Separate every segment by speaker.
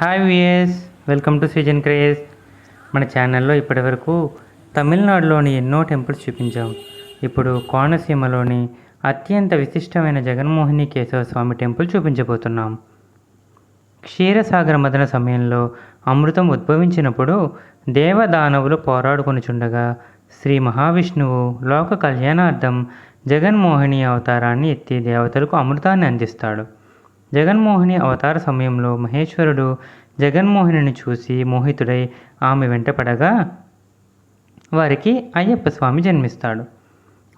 Speaker 1: Hi VS welcome to season craze మన ఛానల్లో ఇప్పటివరకు తమిళనాడులోని ఎన్నో టెంపుల్స్ చూపించాం. ఇప్పుడు కోనసీమలోని అత్యంత విశిష్టమైన జగన్మోహిని కేశవ స్వామి టెంపుల్ చూపించబోతున్నాం. క్షీరసాగర మదన సమయంలో అమృతం ఉద్భవించినప్పుడు దేవదానవులు పోరాడుకొనుచుండగా శ్రీ మహావిష్ణువు లోక కళ్యాణార్థం జగన్మోహిని అవతారాన్ని ఎత్తి దేవతలకు అమృతాన్ని అందిస్తాడు. జగన్మోహిని అవతార సమయంలో మహేశ్వరుడు జగన్మోహిని చూసి మోహితుడై ఆమె వెంటపడగా వారికి అయ్యప్ప స్వామి జన్మిస్తాడు.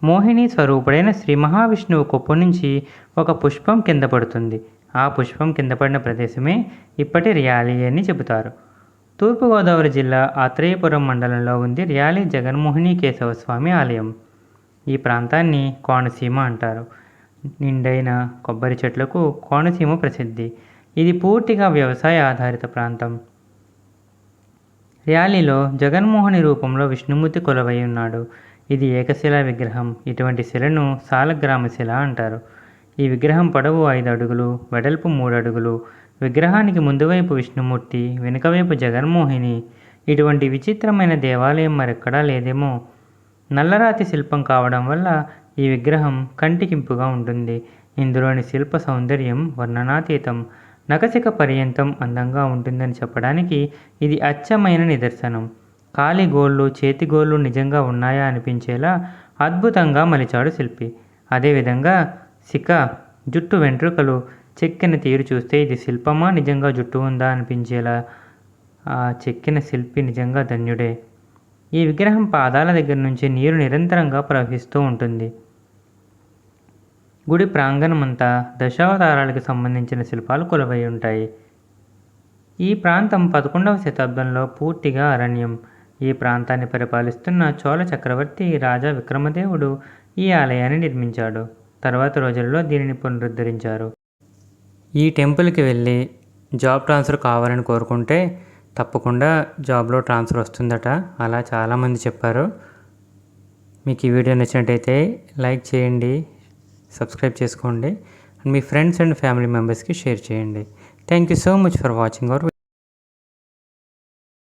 Speaker 1: మోహిని స్వరూపుడైన శ్రీ మహావిష్ణువు కొప్పు నుంచి ఒక పుష్పం కింద పడుతుంది. ఆ పుష్పం కింద పడిన ప్రదేశమే ఇప్పటి రియాలి అని చెబుతారు. తూర్పుగోదావరి జిల్లా ఆత్రేయపురం మండలంలో ఉంది రియాలి జగన్మోహిని కేశవ స్వామి ఆలయం. ఈ ప్రాంతాన్ని కోనసీమ అంటారు. నిండైన కొబ్బరి చెట్లకు కోనసీమ ప్రసిద్ధి. ఇది పూర్తిగా వ్యవసాయ ఆధారిత ప్రాంతం. ర్యాలీలో జగన్మోహని రూపంలో విష్ణుమూర్తి కొలవై ఉన్నాడు. ఇది ఏకశిలా విగ్రహం. ఇటువంటి శిలను సాలగ్రామ శిల అంటారు. ఈ విగ్రహం పొడవు ఐదు అడుగులు వెడల్పు మూడు అడుగులు. విగ్రహానికి ముందువైపు విష్ణుమూర్తి వెనుకవైపు జగన్మోహిని. ఇటువంటి విచిత్రమైన దేవాలయం మరెక్కడా లేదేమో. నల్లరాతి శిల్పం కావడం వల్ల ఈ విగ్రహం కంటికింపుగా ఉంటుంది. ఇందులోని శిల్ప సౌందర్యం వర్ణనాతీతం నకసిక పర్యంతం అందంగా ఉంటుందని చెప్పడానికి ఇది అచ్చమైన నిదర్శనం. కాలి గోళ్ళు చేతి గోళ్ళు నిజంగా ఉన్నాయా అనిపించేలా అద్భుతంగా మలిచాడు శిల్పి. అదేవిధంగా శిఖ జుట్టు వెంట్రుకలు చెక్కిన తీరు చూస్తే ఇది శిల్పమా నిజంగా జుట్టు ఉందా అనిపించేలా ఆ చెక్కిన శిల్పి నిజంగా ధన్యుడే. ఈ విగ్రహం పాదాల దగ్గర నుంచి నీరు నిరంతరంగా ప్రవహిస్తూ ఉంటుంది. గుడి ప్రాంగణమంతా దశావతారాలకు సంబంధించిన శిల్పాలు కొలువై ఉంటాయి. ఈ ప్రాంతం పదకొండవ శతాబ్దంలో పూర్తిగా అరణ్యం. ఈ ప్రాంతాన్ని పరిపాలిస్తున్న చోళ చక్రవర్తి రాజా విక్రమదేవుడు ఈ ఆలయాన్ని నిర్మించాడు. తర్వాత రోజుల్లో దీనిని పునరుద్ధరించారు. ఈ టెంపుల్కి వెళ్ళి జాబ్ ట్రాన్స్ఫర్ కావాలని కోరుకుంటే తప్పకుండా జాబ్లో ట్రాన్స్ఫర్ వస్తుందట. అలా చాలామంది చెప్పారు. మీకు ఈ వీడియో నచ్చినట్టయితే లైక్ చేయండి సబ్స్క్రైబ్ చేసుకోండి అండ్ మీ ఫ్రెండ్స్ అండ్ ఫ్యామిలీ మెంబర్స్కి షేర్ చేయండి. Thank you so much for watching. Our